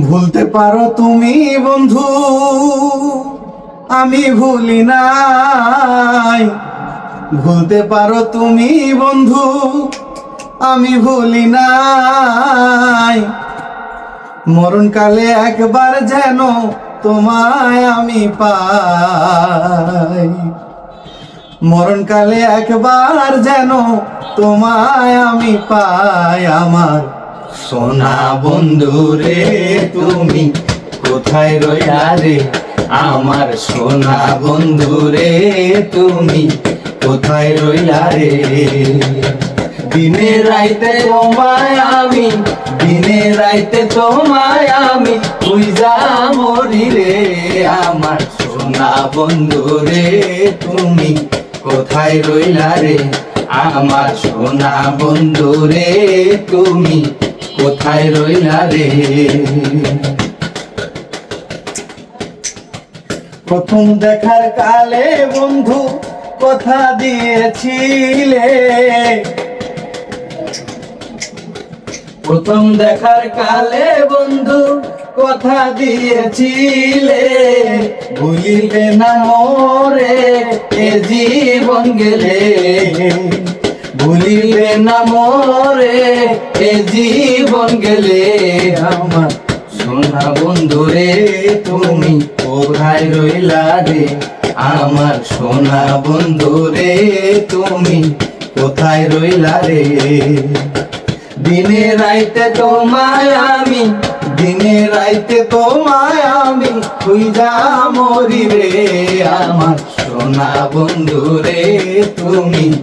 ভুলতে পারো তুমি, বন্ধু, আমি ভুলি নাই। ভুলতে পারো তুমি, বন্ধু, আমি ভুলি নাই। মরণকালে একবার যেন তোমায় আমি পাই। মরণকালে একবার যেন তোমায় আমি পাই আমার সোনা বন্ধু রে, তুমি কোথায় রইলা রে? আমার সোনা বন্ধু রে, তুমি কোথায় রইলা রে? দিনে রাইতে তোমায় আমি, দিনে রাইতে তোমায় আমি বুঝা মরি রে। আমার সোনা বন্ধু রে, তুমি কোথায় রইলা রে? আমার সোনা বন্ধু রে, তুমি কোথায় রইলা রে? প্রথম দেখার কালে বন্ধু কথা দিয়েছিলে। প্রথম দেখার কালে বন্ধু কথা দিয়েছিলে। ভুলিবে না মোরে এ জীবন গেলে। ভুলিবে না মোরে, এ জীবন গেলে আমার। সোনা বন্ধু রে, তুমি কোথায় রইলা রে? আমার সোনা বন্ধু রে, তুমি কোথায় রইলা রে? দিনে রাইতে তোমায় আমি, দিনে রাইতে তোমায় আমি খুঁজা মরি রে। আমার সোনা বন্ধু রে, তুমি